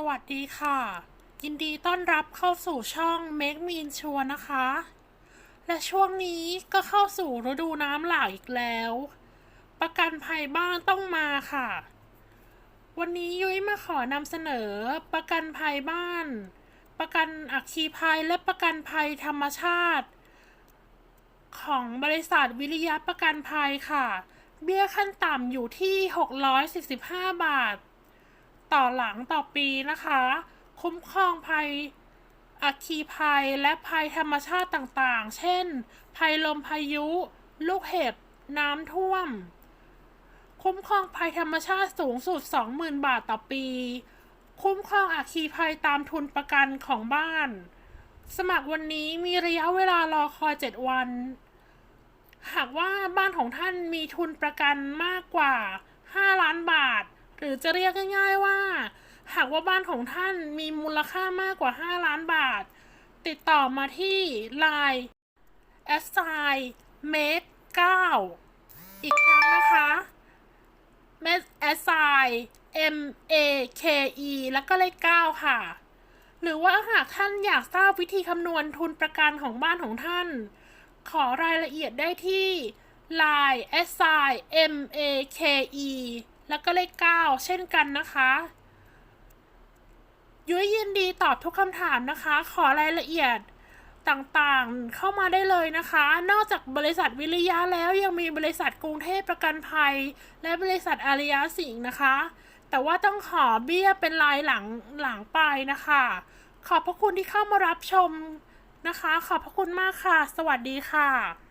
สวัสดีค่ะ ยินดีต้อนรับเข้าสู่ช่อง Make Me Insure นะคะ และช่วงนี้ก็เข้าสู่ฤดูน้ำหลากอีกแล้ว ประกันภัยบ้านต้องมาค่ะ วันนี้ยุ้ยมาขอนำเสนอประกันภัยบ้าน ประกันอัคคีภัยและประกันภัยธรรมชาติ ของบริษัทวิริยะประกันภัยค่ะ เบี้ยขั้นต่ำอยู่ที่ 645 บาท ต่อหลังต่อปีนะคะ คุ้มครองภัยอัคคีภัยและภัยธรรมชาติต่างๆ เช่น ภัยลมพายุ ลูกเห็บ น้ำท่วม คุ้มครองภัยธรรมชาติสูงสุด 20,000 บาทต่อปี คุ้มครองอัคคีภัยตามทุนประกันของบ้าน สมัครวันนี้มีระยะเวลารอคอย 7 วัน หากว่าบ้านของท่านมีทุนประกันมากกว่า 5 ล้านบาท หรือจะเรียกง่าย ๆว่า หากว่าบ้านของท่านมีมูลค่ามากกว่า 5 ล้านบาท ติดต่อมาที่ Line s i make 9อีกครั้งนะคะ m s i m a k e แล้วก็เลข9ค่ะ หรือว่าหากท่านอยากทราบวิธีคำนวณทุนประกันของบ้านของท่าน ขอรายละเอียดได้ที่ Line s i m a k e แล้วก็เลข 9 เช่นกันนะคะ ยุ้ยยินดีตอบทุกคำถามนะคะ ขอรายละเอียดต่างๆเข้ามาได้เลยนะคะ นอกจากบริษัทวิริยะแล้วยังมีบริษัทกรุงเทพประกันภัย และบริษัทอาริยะสิงห์นะคะ แต่ว่าต้องขอเบี้ยเป็นรายหลังหลังไปนะคะ ขอบพระคุณที่เข้ามารับชมนะคะ ขอบพระคุณมากค่ะ สวัสดีค่ะ